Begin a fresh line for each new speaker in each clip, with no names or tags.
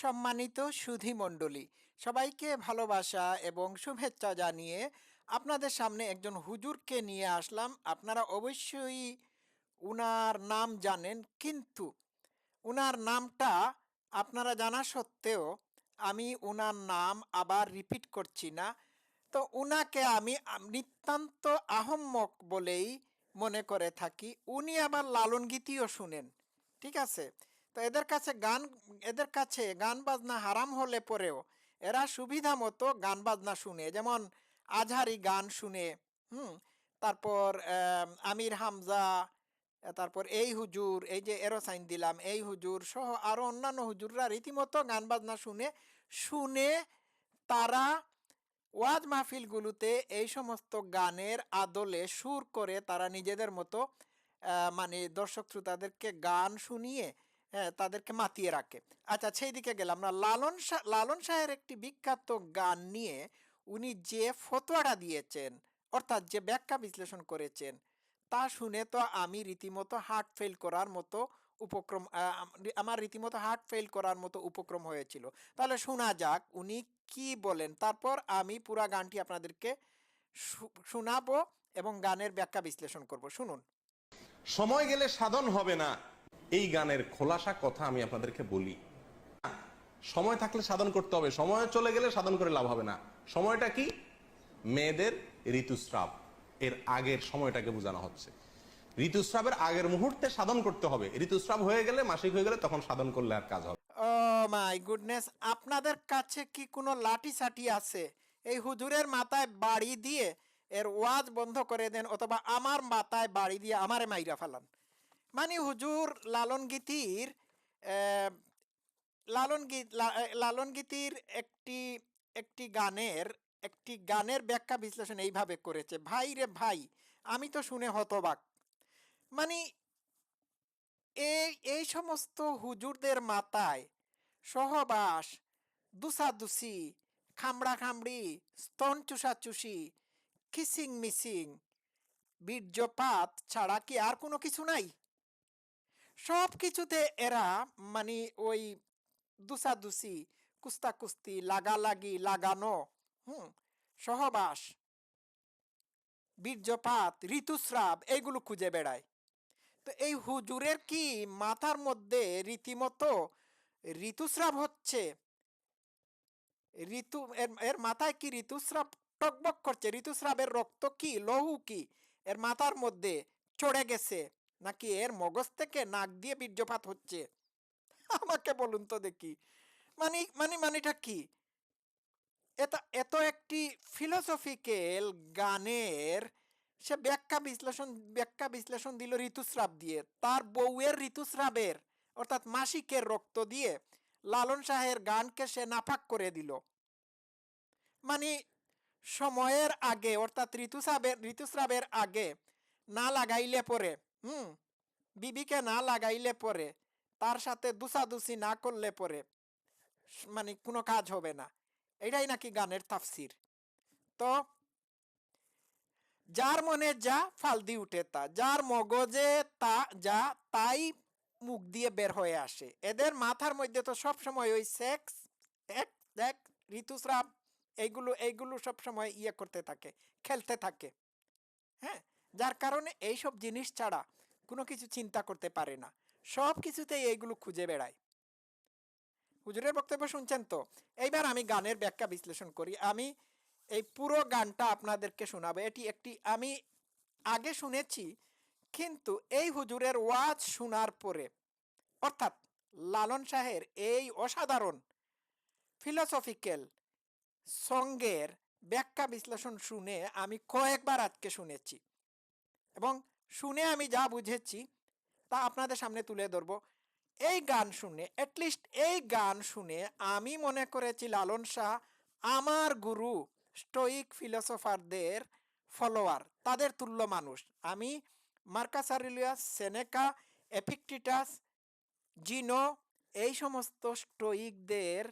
সম্মানিত সুধী মণ্ডলী, সবাইকে ভালোবাসা এবং শুভেচ্ছা জানিয়ে আপনাদের সামনে একজন হুজুরকে নিয়ে আসলাম। আপনারা অবশ্যই উনার নাম জানেন, কিন্তু উনার নামটা আপনারা জানা সত্ত্বেও আমি উনার নাম আবার রিপিট করছি না। তো উনাকে আমি নিতান্ত আহম্মক বলেই মনে করে থাকি। উনি আবার লালন গীতিও শুনেন, ঠিক আছে? তো এদের কাছে গান, এদের কাছে গান বাজনা হারাম হলে পরেও এরা সুবিধা মতো গান বাজনা শুনে, যেমন আজহারি গান শুনে, হুম, তারপর আমির হামজা, তারপর এই হুজুর, এই যে এরোসাইন দিলাম, এই হুজুর সহ আরও অন্যান্য হুজুররা রীতিমতো গান বাজনা শুনে শুনে তারা ওয়াজ মাহফিলগুলোতে এই সমস্ত গানের আদলে সুর করে তারা নিজেদের মতো মানে দর্শক শ্রোতাদেরকে গান শুনিয়ে তাদেরকে মাতিয়ে রাখে। আচ্ছা সেই দিকে গেলাম। না লালন শাহ লালন শাহের একটি বিখ্যাত গান নিয়ে উনি যে ফতোয়াটা দিয়েছেন, অর্থাৎ যে ব্যাখ্যা বিশ্লেষণ করেছেন, তা শুনে তো আমি রীতিমতো হার্ট ফেল করার মতো উপক্রম আমার রীতিমতো হার্ট ফেল করার মতো উপক্রম হয়েছিল। তাহলে শোনা যাক উনি কি বলেন। তারপর আমি পুরা গানটি আপনাদেরকে শোনাবো এবং গানের ব্যাখ্যা বিশ্লেষণ করব। শুনুন।
সময় গেলে সাধন হবে না। এই গানের খোলাসা কথা আমি আপনাদেরকে বলি। সময় থাকলে সাধন করতে হবে, সময় চলে গেলে সাধন করে লাভ হবে না। সময়টা কি? মেয়েদের ঋতুস্রাব। এর আগের সময়টাকে বোঝানো হচ্ছে। ঋতুস্রাবের আগের মুহূর্তে সাধন করতে হবে। ঋতুস্রাব হয়ে গেলে, মাসিক হয়ে গেলে তখন সাধন করলে আর কাজ হবে
ও মাই গুডনেস, আপনাদের কাছে কি কোনো লাঠি সাটি আছে? এই হুজুরের মাথায় বাড়ি দিয়ে এর ওয়াজ বন্ধ করে দেন, অথবা আমার মাথায় বাড়ি দিয়ে আমারে মাইরা ফেলান। মানে হুজুর লালন গীতির লালন গীত লালন গীতির একটি একটি গানের একটি গানের ব্যাখ্যা বিশ্লেষণ এইভাবে করেছে, ভাই রে ভাই, আমি তো শুনে হতবাক। মানে এই এই সমস্ত হুজুরদের মাথায় সহবাস, দুসাদুসি খামড়া খামড়ি স্তন চুষাচুষি কিসিং মিসিং, বীর্যপাত ছাড়া কি আর কোনো কিছু নাই? সব কিছুতে এরা মানে ওই দুসাদুসি, কুস্তাকুস্তি, লাগালাগি, লাগানো, হুম, সহবাস, বীর্যপাত, ঋতুস্রাব এইগুলো খুঁজে বেড়ায়। তো এই হুজুরের কি মাথার মধ্যে রীতিমতো ঋতুস্রাব হচ্ছে? ঋতু, এর এর মাথায় কি ঋতুস্রাব টকবক করছে? ঋতুস্রাবের রক্ত কি, লহু কি? এর মাথার মধ্যে চড়ে গেছে। নাকি এর মগজ থেকে নাক দিয়ে বীর্যপাত হচ্ছে? আমাকে বলুন তো দেখি। মানে মানে মানেটা কি? এটা, এত একটি ফিলোসফিক্যাল গানের সে ব্যাখ্যা বিশ্লেষণ ব্যাখ্যা বিশ্লেষণ দিল ঋতুস্রাব দিয়ে। তার বউয়ের ঋতুস্রাবের, অর্থাৎ মাসিকের রক্ত দিয়ে লালন শাহের গানকে সে নাফাক করে দিল। মানে সময়ের আগে, অর্থাৎ ঋতুস্রাবের ঋতুস্রাবের আগে না লাগাইলে পরে হুম, বিবিকে না লাগাইলে পরে, তার সাথে দুসাদুসি না করলে পরে মানে কোনো কাজ হবে না। এটাই নাকি গানের তাফসির। তো যার মনে যা ফালদি উঠে তা, যার মগজে তা, যা তাই মুখ দিয়ে বের হয়ে আসে। এদের মাথার মধ্যে তো সব সময় ওই সেক্স, এক এক ঋতুস্রাব, এইগুলো এইগুলো সব সময় ইয়ে করতে থাকে, খেলতে থাকে। হ্যাঁ? যার কারণে এইসব জিনিস ছাড়া কোনো কিছু চিন্তা করতে পারে না। সব কিছুতেই এইগুলো খুঁজে বেড়ায়। হুজুরের বক্তব্য শুনছেন তো? এইবার আমি গানের ব্যাখ্যা বিশ্লেষণ করি। আমি এই পুরো গানটা আপনাদেরকে শোনাবো। এটি একটি আমি আগে শুনেছি, কিন্তু এই হুজুরের ওয়াজ শোনার পরে, অর্থাৎ লালন শাহের এই অসাধারণ ফিলোসফিক্যাল সঙ্গের ব্যাখ্যা বিশ্লেষণ শুনে আমি কয়েকবার আজকে শুনেছি। এবং শুনে আমি যা বুঝেছি তা আপনাদের সামনে তুলে ধরবো। এই গান শুনে অ্যাটলিস্ট এই গান শুনে আমি মনে করেছি লালন শাহ আমার গুরু স্টোইক ফিলোসোফারদের ফলোয়ার তাদের তুল্য মানুষ। আমি মার্কাস আরিলিয়াস, সেনেকা, এপিকটিটাস, জিনো, এই সমস্ত স্টোইকদের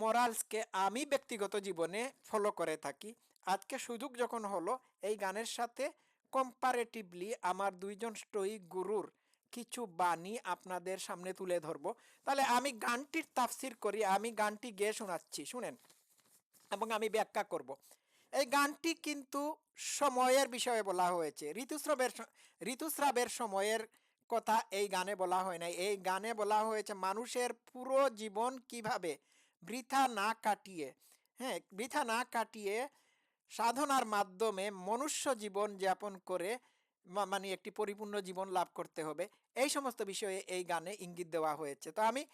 মোরালসকে আমি ব্যক্তিগত জীবনে ফলো করে থাকি। আজকে সুযোগ যখন হলো, এই গানের সাথে কম্পারেটিভলি আমার দুইজন স্টোইক গুরুর কিছু বাণী আপনাদের সামনে তুলে ধরবো। তাহলে আমি গানটির তাফসির করি, আমি গানটি গেয়ে শোনাচ্ছি, শুনেন। এবং আমি ব্যাখ্যা করব। এই গানটি কিন্তু সময়ের বিষয়ে বলা হয়েছে। ঋতুস্রাবের ঋতুস্রাবের সময়ের কথা এই গানে বলা হয় নাই। এই গানে বলা হয়েছে মানুষের পুরো জীবন কীভাবে বৃথা না কাটিয়ে হ্যাঁ বৃথা না কাটিয়ে সাধনার মাধ্যমে মনুষ্য জীবন যাপন করে মানে একটি পরিপূর্ণ জীবন লাভ করতে হবে। এই সমস্ত বিষয়ে এই গানে ইঙ্গিত দেওয়া হয়েছে। তো আমি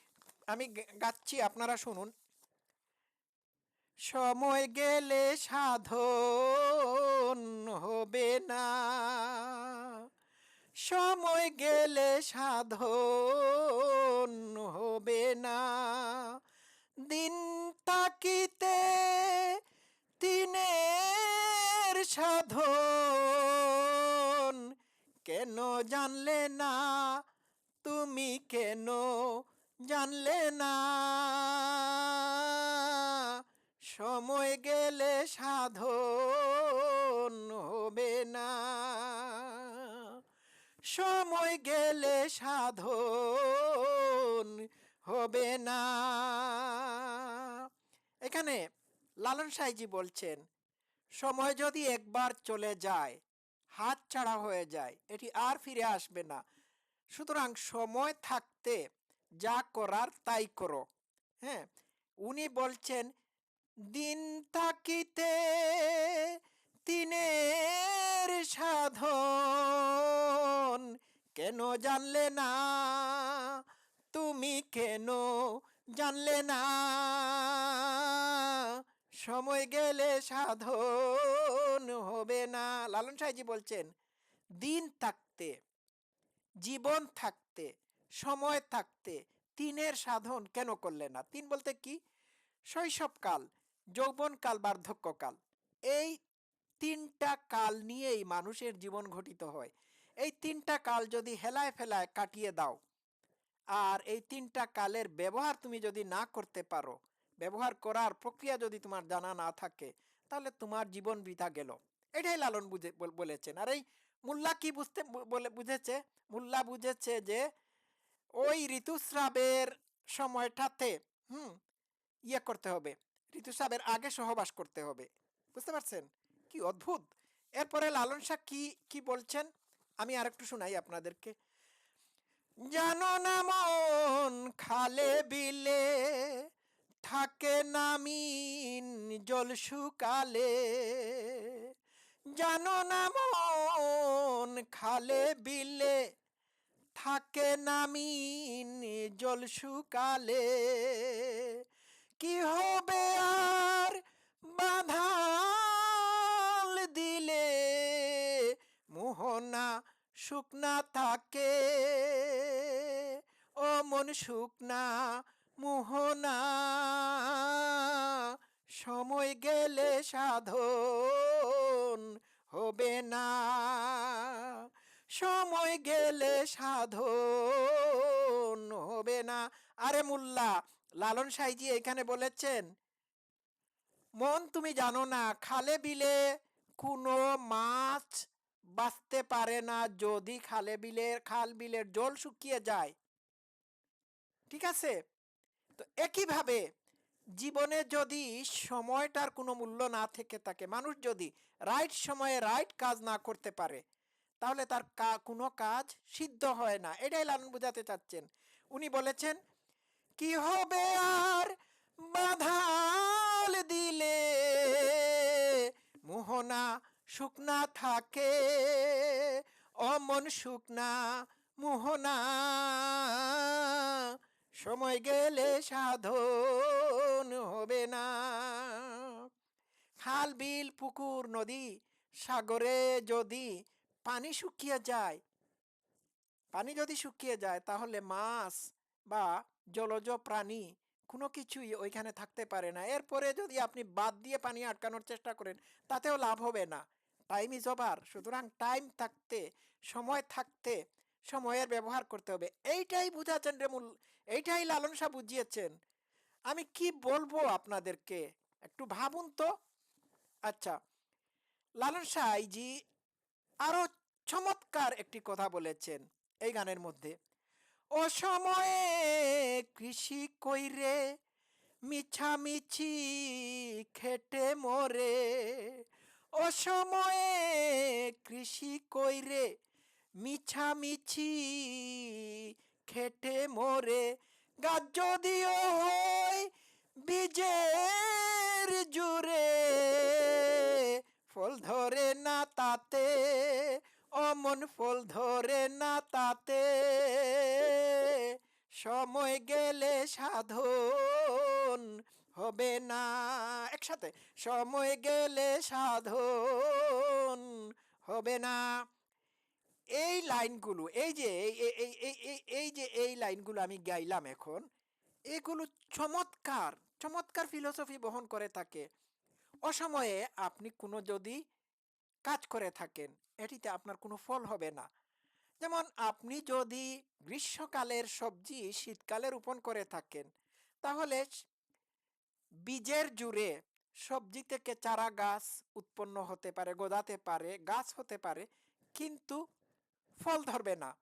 আমি গাচ্ছি, আপনারা শুনুন। সময় গেলে সাধন হবে না। সময় গেলে সাধন হবে না। দিন তাকিতে দিনের সাধন। কেন জানলে না? তুমি কেন জানলে না? সময় গেলে সাধন হবে না। সময় গেলে সাধন হবে না। এখানে লালন সাইজি বলছেন, সময় যদি একবার চলে যায়, হাত ছাড়া হয়ে যায়, এটি আর ফিরে আসবে না। সুতরাং সময় থাকতে যা করার তাই করো। হ্যাঁ উনি বলছেন, দিন তাকিতে দিনের সাধন কেন জানলে না? তুমি কেন জানলে না? সময় গেলে সাধন হবে না। লালন সাহেজি বলছেন, দিন থাকতে, জীবন থাকতে, সময় থাকতে তিনের সাধন কেন করলে না? তিন বলতে কি? শৈশবকাল, যৌবনকাল, বার্ধক্যকাল, এই তিনটা কাল নিয়েই মানুষের জীবন ঘটিত হয়। এই তিনটা কাল যদি হেলায় ফেলায় কাটিয়ে দাও, আর এই তিনটা কালের ব্যবহার তুমি যদি না করতে পারো ব্যবহার করার প্রক্রিয়া যদি তোমার জানা না থাকে, তাহলে তোমার জীবন বৃথা গেল। এটাই লালন বুঝে, বল- বলেছেন। আর এই মুল্লা কি বুঝতে বলে, বুঝেছে? মুল্লা বুঝেছে যে ওই ঋতুস্রাবের সময়টাতে, হুম ইয়ে করতে হবে। ঋতুস্রাবের আগে সহবাস করতে হবে। বুঝতে পারছেন? কি অদ্ভুত! এরপরে লালন শাহ কি কি বলছেন? আমি আরেকটু শোনাই আপনাদেরকে। জানো না মন খালে বিলে থাকে নামিন জল শুকালে। জানো না মন খালে বিলে, থাকে নামিন জল শুকালে। কি হবে আর বাধাল দিলে? মোহনা শুকনা থাকে। ও মন শুকনা মোহনা। সময় গেলে সাধন হবে না। সময় গেলে সাধন হবে না। আরে মুল্লা, লালন সাইজি এখানে বলেছেন, মন তুমি জানো না, খালে বিলে কোনো মাছ বাঁচতে পারে না। যদি খালে বিলের, খাল বিলের জল শুকিয়ে যায়, ঠিক আছে? তো একইভাবে জীবনে যদি সময়টার কোনো মূল্য না থেকে থাকে, মানুষ যদি রাইট সময়ে রাইট কাজ না করতে পারে, তাহলে তার কা- কোনো কাজ সিদ্ধ হয় না। এটাই লালন বোঝাতে চাচ্ছেন। উনি বলেছেন, কি হবে আর বাধাল দিলে মোহনা শুকনা থাকে, অমন শুকনা মোহনা সময় গেলে সাধন হবে না। খাল, বিল, পুকুর, নদী, সাগরে যদি পানি শুকিয়ে যায়, পানি যদি শুকিয়ে যায়, তাহলে মাছ বা জলজ প্রাণী কোনো কিছুই ওইখানে থাকতে পারে না। এরপরে যদি আপনি বাদ দিয়ে পানি আটকানোর চেষ্টা করেন, তাতেও লাভ হবে না। টাইম ইজ ওভার সুতরাং টাইম থাকতে, সময় থাকতে সময়ের ব্যবহার করতে হবে। এইটাই বুঝাচ্ছেন রে মূল, এইটাই লালন শাহ বুঝিয়েছেন। আমি কি বলব আপনাদেরকে? একটু ভাবুন তো। আচ্ছা লালন শাহজি আরও চমৎকার একটি কথা বলেছেন এই গানের মধ্যে। ও সময়ে কৃষি কইরে মিছামিছি খেটে মরে। ও সময়ে কৃষি কইরে মিছামিছি খেটে মোরে গাছ যদিও হয় বীজের জুড়ে, ফল ধরে না তাতে, অমন ফল ধরে না তাতে। সময় গেলে সাধন হবে না, একসাথে। সময় গেলে সাধন হবে না। এই লাইনগুলো, এই যে এই যে এই লাইনগুলো আমি গাইলাম এখন, এগুলো চমৎকার চমৎকার ফিলোসফি বহন করে থাকে। অসময়ে আপনি কোনো যদি কাজ করে থাকেন, এটিতে আপনার কোনো ফল হবে না। যেমন আপনি যদি গ্রীষ্মকালের সবজি শীতকালে রোপণ করে থাকেন, তাহলে বীজের জুড়ে সবজি থেকে চারা গাছ উৎপন্ন হতে পারে, গজাতে পারে, গাছ হতে পারে, কিন্তু ফল ধরবে না।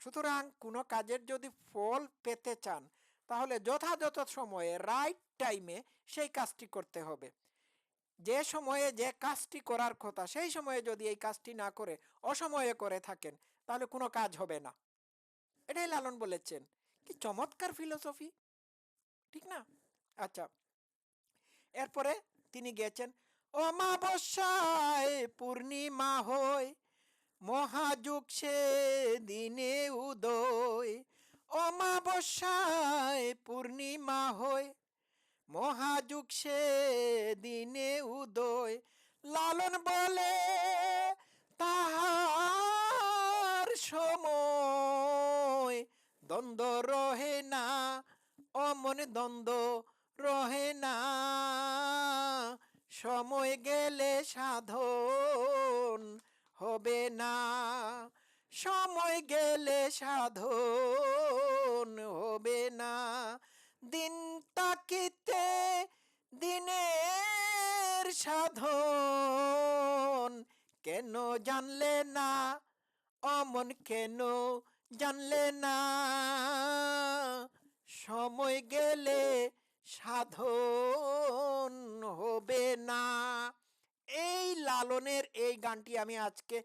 সুতরাং কোনো কাজের যদি ফল পেতে চান, তাহলে যথাযথ সময়ে রাইট টাইমে সেই কাজটি করতে হবে। যে সময়ে যে কাজটি করার কথা, সেই সময়ে যদি এই কাজটি না করে, অসময়ে করে থাকেন, তাহলে কোনো কাজ হবে না। এটাই লালন বলেছেন। কি চমৎকার ফিলোসফি ঠিক না? আচ্ছা। এরপরে তিনি গেছেন অমাবস্যায় পূর্ণিমা হয় মহাযুগ সে দিনে উদয়, অমাবস্যায় পূর্ণিমা হয়। মহাযুগ সে দিনে উদয়, লালন বলে তাহার সময়। দ্বন্দ্ব রহে না, অমন দ্বন্দ্ব রহে না। সময় গেলে সাধন হবে না। সময় গেলে সাধন হবে না। দিন তাকিতে দিনের সাধন কেন জানলে না? অমন কেন জানলে না? সময় গেলে সাধন হবে না। এই লালনের এই গানটি আমি আজকে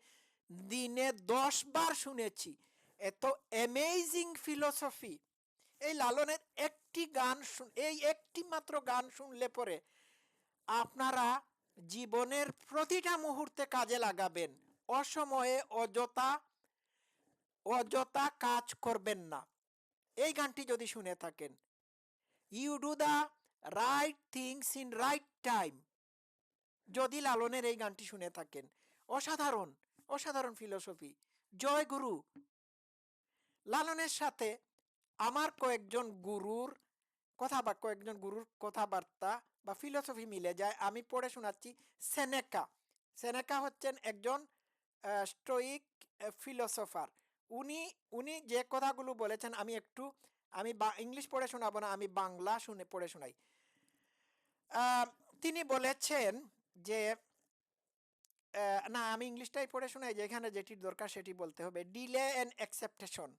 দিনে দশ বার শুনেছি। এত অ্যামেজিং ফিলোসফি এই লালনের একটি গান এই একটি মাত্র গান শুনলে পরে আপনারা জীবনের প্রতিটা মুহূর্তে কাজে লাগাবেন। অসময়ে অযথা অযথা কাজ করবেন না। এই গানটি যদি শুনে থাকেন। You do the right things in right time যদি লালনের এই গানটি শুনে থাকেন। অসাধারণ অসাধারণ ফিলোসফি। জয় গুরু। লালনের সাথে আমার কয়েকজন গুরুর কথা বা কয়েকজন গুরুর কথাবার্তা বা ফিলোসফি মিলে যায়। আমি পড়ে শোনাচ্ছি সেনেকা। সেনেকা হচ্ছেন একজন স্টোইক ফিলোসফার। উনি উনি যে কথাগুলো বলেছেন আমি একটু, আমি ইংলিশ পড়ে শোনাবো না, আমি বাংলা শুনে, পড়ে শোনাই। তিনি বলেছেন যে না, আমি ইংলিশটাই পড়ে শোনাই যেখানে যেটির দরকার সেটি বলতে হবে। Delay and acceptation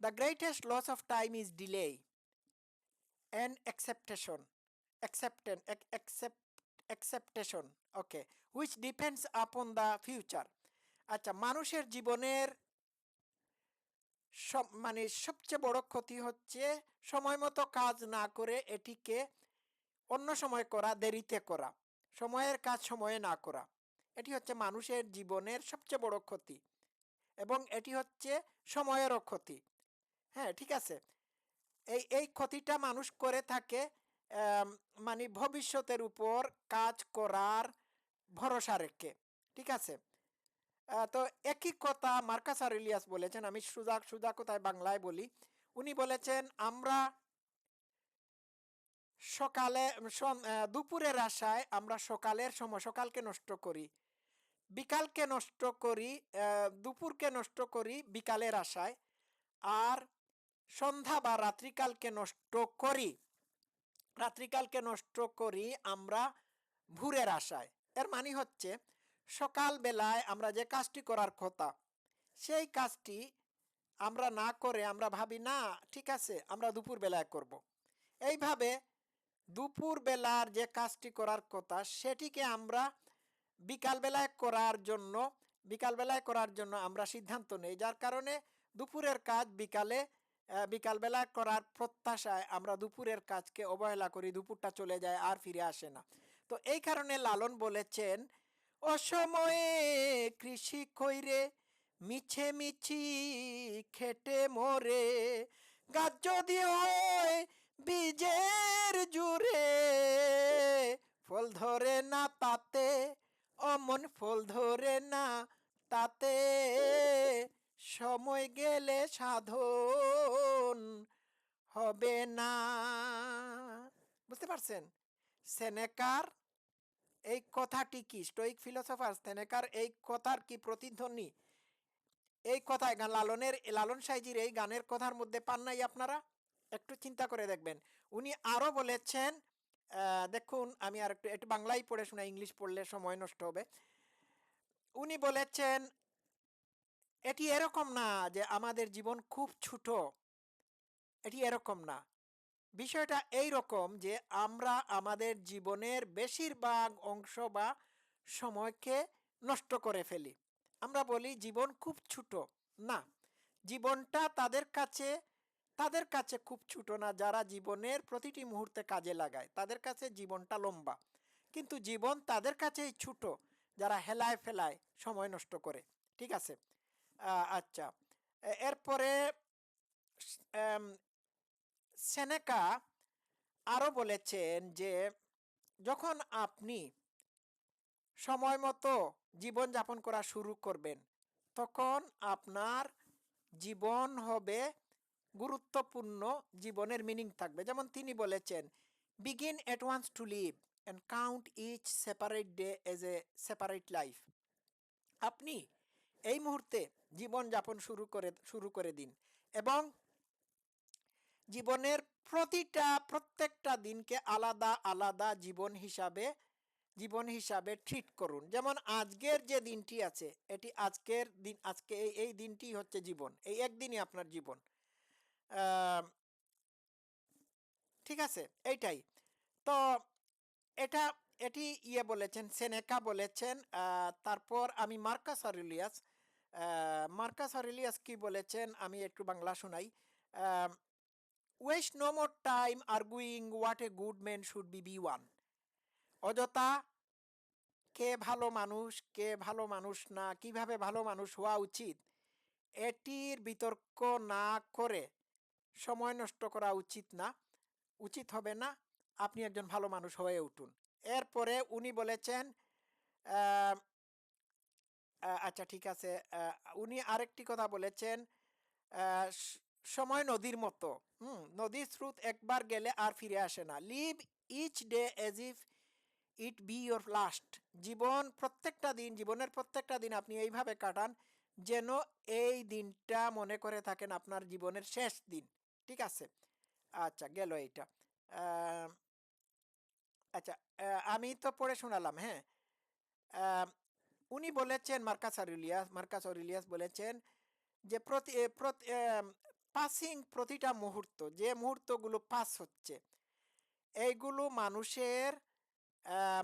the greatest loss of time is delay and acceptation acceptance acceptation okay which depends upon the future আচ্ছা মানুষের জীবনের সব মানে সবচেয়ে বড় ক্ষতি হচ্ছে সময় মতো কাজ না করে এটিকে অন্য সময় করা, দেরিতে করা। সময়ের কাজ সময়ে না করা। এটি হচ্ছে মানুষের জীবনের সবচেয়ে বড় ক্ষতি এবং এটি হচ্ছে সময়েরও ক্ষতি। হ্যাঁ ঠিক আছে। এই এই ক্ষতিটা মানুষ করে থাকে মানে ভবিষ্যতের উপর কাজ করার ভরসা রেখে। ঠিক আছে? তো একই কথা মার্কাস আরেলিয়াস বলেছেন, আমি সুজা সুজা কোথায় বাংলায় বলি। উনি বলেছেন, আমরা সকালে দুপুরের আশায় আমরা সকালের সময়, সকালকে নষ্ট করি। বিকালকে নষ্ট করি দুপুরকে নষ্ট করি বিকালের আশায়। আর সন্ধ্যা বা রাত্রিকালকে নষ্ট করি, রাত্রিকালকে নষ্ট করি আমরা ভোরের আশায়। এর মানে হচ্ছে সকাল বেলায় আমরা যে কাজটি করার কথা, সেই কাজটি আমরা না করে আমরা ভাবি, না, ঠিক আছে, আমরা দুপুর বেলায় করব। এইভাবে দুপুর বেলার যে কাজটি করার কথা, সেটিকে আমরা বিকালবেলায় করার জন্য বিকালবেলায় করার জন্য আমরা সিদ্ধান্ত নেই। যার কারণে দুপুরের কাজ বিকালে বিকালবেলা করার প্রত্যাশায় আমরা দুপুরের কাজকে অবহেলা করি, দুপুরটা চলে যায়, আর ফিরে আসে না। তো এই কারণে লালন বলেছেন, অসময়ে কৃষি কইরে মিছে মিছি খেটে মরে গাছ যদি হয় বীজের জুড়ে ফল ধরে না তাতে, অমন ফল ধরে না তাতে। সময় গেলে সাধন হবে না। বুঝতে পারছেন? সেনেকার এই কথাটি কি? স্টোইক ফিলোসফার সেনেকার এই কথার কি প্রতিধ্বনি? এই কথায় লালনের, লালন সাইজির এই গানের কথার মধ্যে পান নাই আপনারা? একটু চিন্তা করে দেখবেন। উনি আরও বলেছেন দেখুন, আমি আর একটু একটু বাংলাই পড়ে শোনা ইংলিশ পড়লে সময় নষ্ট হবে। উনি বলেছেন, এটি এরকম না যে আমাদের জীবন খুব ছোট। এটি এরকম না। বিষয়টা এই রকম যে আমরা আমাদের জীবনের বেশিরভাগ অংশ বা সময়কে নষ্ট করে ফেলি। আমরা বলি, জীবন খুব ছোট। না। জীবনটা তাদের কাছে তাদের কাছে খুব ছোট না, যারা জীবনের প্রতিটি মুহূর্তে কাজে লাগায়। তাদের কাছে জীবনটা লম্বা। কিন্তু জীবন তাদের কাছেই ছোট, যারা হেলায় ফেলায় সময় নষ্ট করে। ঠিক আছে? আচ্ছা। এরপরে সেনেকা আরও বলেছেন যে, যখন আপনি সময় মতো জীবনযাপন করা শুরু করবেন, তখন আপনার জীবন হবে গুরুত্বপূর্ণ জীবনের মিনিং থাকবে। যেমন তিনি বলেছেন begin at once to live and count each separate day as a separate life আপনি এই মুহূর্তে জীবনযাপন শুরু করে শুরু করে দিন এবং জীবনের প্রতিটা, প্রত্যেকটা দিনকে আলাদা আলাদা জীবন হিসাবে জীবন হিসাবে ট্রিট করুন। যেমন আজকের যে দিনটি আছে, এটি আজকের দিন, আজকে এই দিনটি হচ্ছে জীবন। এই একদিনই আপনার জীবন। ঠিক আছে, এইটাই। তো এটা, এটি ইয়ে বলেছেন, সেনেকা বলেছেন তারপর আমি মার্কাস অরিলিয়াস মার্কাস অরিলিয়াস কি বলেছেন আমি একটু বাংলা শোনাই। Waste no more time arguing what a good man should be be one অযথা, কে ভালো মানুষ, কে ভালো মানুষ না, কীভাবে ভালো মানুষ হওয়া উচিত? এটির বিতর্ক না করে সময় নষ্ট করা উচিত না। উচিত হবে না, আপনি একজন ভালো মানুষ হয়ে উঠুন। এরপরে উনি বলেছেন আচ্ছা ঠিক আছে উনি আরেকটি কথা বলেছেন সময় নদীর মতো। হুম, নদীর স্রোত একবার গেলে আর ফিরে আসে না। Live each day as if it be your last. জীবন প্রত্যেকটা দিন, জীবনের প্রত্যেকটা দিন আপনি এইভাবে কাটান, যেন এই দিনটা মনে করে থাকেন আপনার জীবনের শেষ দিন। ঠিক আছে? আচ্ছা গেল এইটা। আচ্ছা আমি তো পড়ে শোনালাম হ্যাঁ? উনি বলেছেন, মার্কাস অরিলিয়াস মার্কাস অরিলিয়াস বলেছেন যে প্রতি পাসিং প্রতিটা মুহূর্ত, যে মুহূর্তগুলো পাস হচ্ছে, এইগুলো মানুষের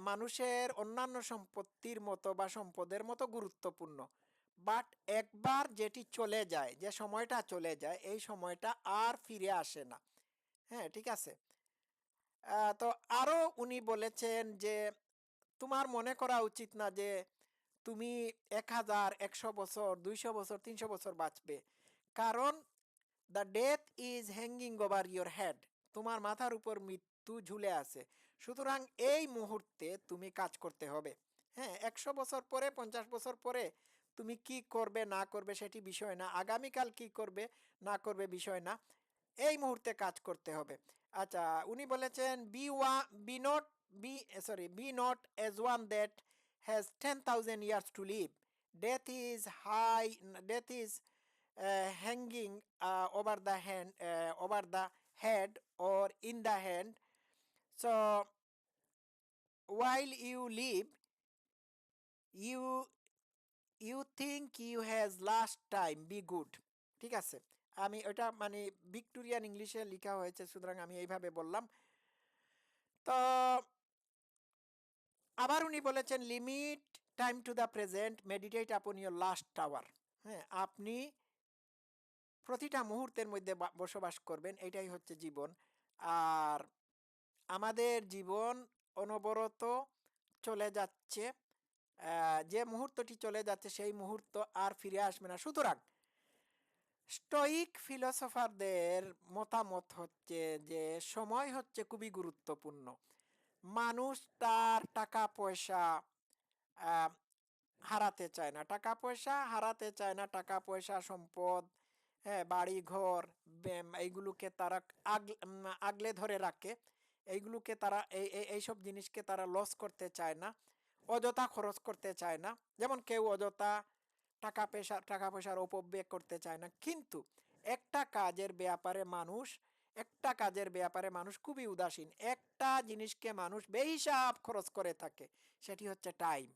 মানুষের অন্যান্য সম্পত্তির মতো বা সম্পদের মতো গুরুত্বপূর্ণ। বাট একবার যেটি চলে যায়, যে সময়টা চলে যায়, এই সময়টা আর ফিরে আসে না। হ্যাঁ ঠিক আছে? তো আরও উনি বলেছেন যে, তোমার মনে করা উচিত না যে, তুমি এক হাজার, একশো বছর, দুইশো বছর, তিনশো বছর বাঁচবে। কারণ the death is hanging over your head তোমার মাথার উপর মৃত্যু ঝুলে আছে। সুতরাং এই মুহূর্তে তুমি কাজ করতে হবে। হ্যাঁ একশো বছর পরে, পঞ্চাশ বছর পরে তুমি কি করবে, না করবে সেটি বিষয় না। আগামীকাল কি করবে, না করবে বিষয় না। এই মুহূর্তে কাজ করতে হবে। আচ্ছা উনি বলেছেন বি ওয়া be not be sorry be not as one that has ten thousand years to live death is high death is hanging over over hand over the head or in the hand. So, while you live, you you think you has last time be good ঠিক আছে? আমি ওটা মানে Victorian ইংলিশে লেখা হয়েছে, সুতরাং আমি এইভাবে বললাম। তো আবার উনি বলেছেন limit time to the present meditate upon your last hour হ্যাঁ আপনি প্রতিটা মুহূর্তের মধ্যে বসবাস করবেন, এটাই হচ্ছে জীবন। আর আমাদের জীবন অনবরত চলে যাচ্ছে। যে মুহূর্তটি চলে যাচ্ছে সেই মুহূর্ত আর ফিরে আসবে না। সুতরাং স্টোইক ফিলোসফারদের মতামত হচ্ছে যে সময় হচ্ছে খুবই গুরুত্বপূর্ণ। মানুষ তার টাকা পয়সা হারাতে চায় না। টাকা পয়সা হারাতে চায় না টাকা পয়সা সম্পদ হ্যাঁ বাড়ি, ঘর এইগুলোকে তারা আগলে ধরে রাখে। এইগুলোকে তারা, এই- এইসব জিনিসকে তারা লস করতে চায় না। অযথা খরচ করতে চায় না। যেমন কেউ অযথা টাকা পয়সা টাকা পয়সার অপব্যয় করতে চায় না। কিন্তু একটা কাজের ব্যাপারে মানুষ, একটা কাজের ব্যাপারে মানুষ খুবই উদাসীন। একটা জিনিসকে মানুষ বেহিসাব খরচ করে থাকে, সেটি হচ্ছে টাইম।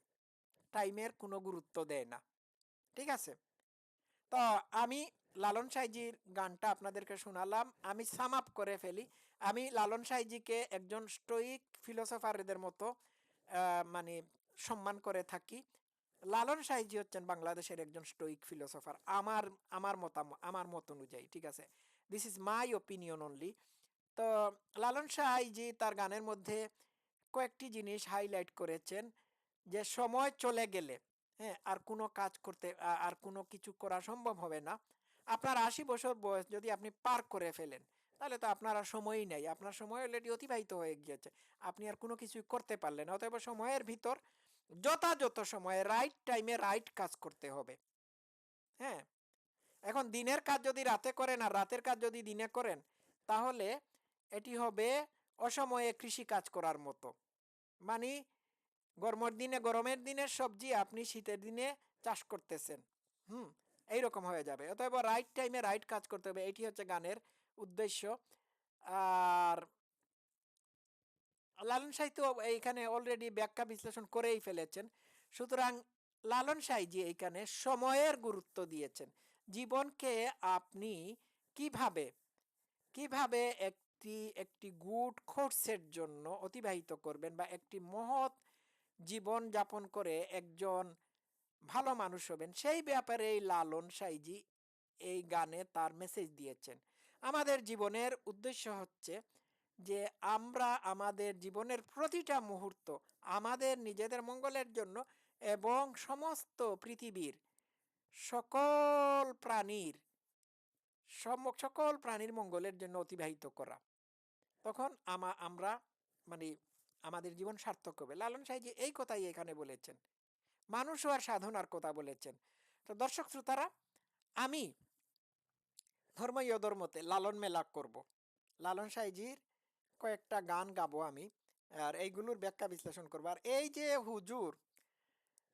টাইমের কোনো গুরুত্ব দেয় না। ঠিক আছে? তো আমি লালন সাইজির গানটা আপনাদেরকে শোনালাম। আমি সাম আপ করে ফেলি। আমি লালন সাইজিকে একজন স্টোইক ফিলোসফারদের মতো মানে সম্মান করে থাকি। লালন সাইজি হচ্ছেন বাংলাদেশের একজন স্টোইক ফিলোসফার আমার আমার মতাম, আমার মত অনুযায়ী, ঠিক আছে? This is my opinion only তো লালন সাইজি তার গানের মধ্যে কয়েকটি জিনিস হাইলাইট করেছেন, যে সময় চলে গেলে হ্যাঁ আর কোনো কাজ করতে আর কোনো কিছু করা সম্ভব হবে না। আপনার আশি বছর বয়স যদি আপনি পার করে ফেলেন, তাহলে তো আপনার আর সময়ই নেই। আপনার সময় অলরেডি অতিবাহিত হয়ে গিয়েছে। আপনি আর কোনো কিছুই করতে পারলেন অতএব সময়ের ভিতর যথাযথ সময়ে রাইট টাইমে রাইট কাজ করতে হবে। হ্যাঁ? এখন দিনের কাজ যদি রাতে করেন আর রাতের কাজ যদি দিনে করেন, তাহলে এটি হবে অসময়ে কৃষি কাজ করার মতো। মানে গরমের দিনে গরমের দিনে সবজি আপনি শীতের দিনে চাষ করতেছেন। হুম? এইরকম হয়ে যাবে। অতএব রাইট টাইমে রাইট কাজ করতে হবে। এটি হচ্ছে গানের উদ্দেশ্য। আর লালন সাহিত্য এইখানে অলরেডি ব্যাখ্যা বিশ্লেষণ করেই ফেলেছেন। সুতরাং লালন সাইজি এইখানে সময়ের গুরুত্ব দিয়েছেন, জীবনকে আপনি কীভাবে কীভাবে একটি একটি গুড কোর্সের জন্য অতিবাহিত করবেন বা একটি মহৎ জীবন যাপন করে একজন ভালো মানুষ হবেন, সেই ব্যাপারে এই লালন সাইজি এই গানে তার মেসেজ দিয়েছেন। আমাদের জীবনের উদ্দেশ্য হচ্ছে যে আমরা আমাদের জীবনের প্রতিটা মুহূর্ত আমাদের নিজেদের মঙ্গলের জন্য এবং সমস্ত পৃথিবীর সকল প্রাণীর সকল প্রাণীর মঙ্গলের জন্য অতিবাহিত করা। তখন আমা, আমরা মানে আমাদের জীবন সার্থক হবে। লালন সাহেব এই কথাই এখানে বলেছেন। মানুষ আর সাধনার কথা বলেছেন। তো দর্শক শ্রোতারা, আমি ধর্মীয় ধর্মতে লালন মেলা করব। লালন সাইজির কয়েকটা গান গাবো আমি। আর এইগুলোর ব্যাখ্যা বিশ্লেষণ করব। আর এই যে হুজুর,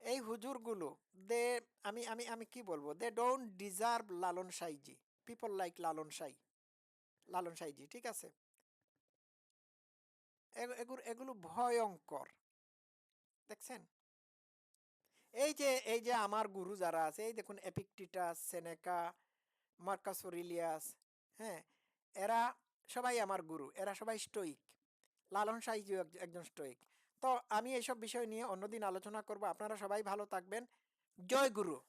এই হুজুরগুলো, দে, আমি আমি আমি কি বলব? They don't deserve Lalon Saiji, people like Lalon Sai, Lalon Saiji, ঠিক আছে? এগু- এগুলো এগুলো ভয়ঙ্কর, দেখছেন? এই যে এই যে আমার গুরু যারা আছে, এই দেখুন, এপিকটিটাস, সেনেকা, মার্কাস অরিলিয়াস হ্যাঁ? এরা সবাই আমার গুরু, এরা সবাই স্টোইক। লালন সাইজিও এক- একজন স্টোইক। তো আমি এইসব বিষয় নিয়ে অন্যদিন আলোচনা করব। আপনারা সবাই ভালো থাকবেন। জয় গুরু।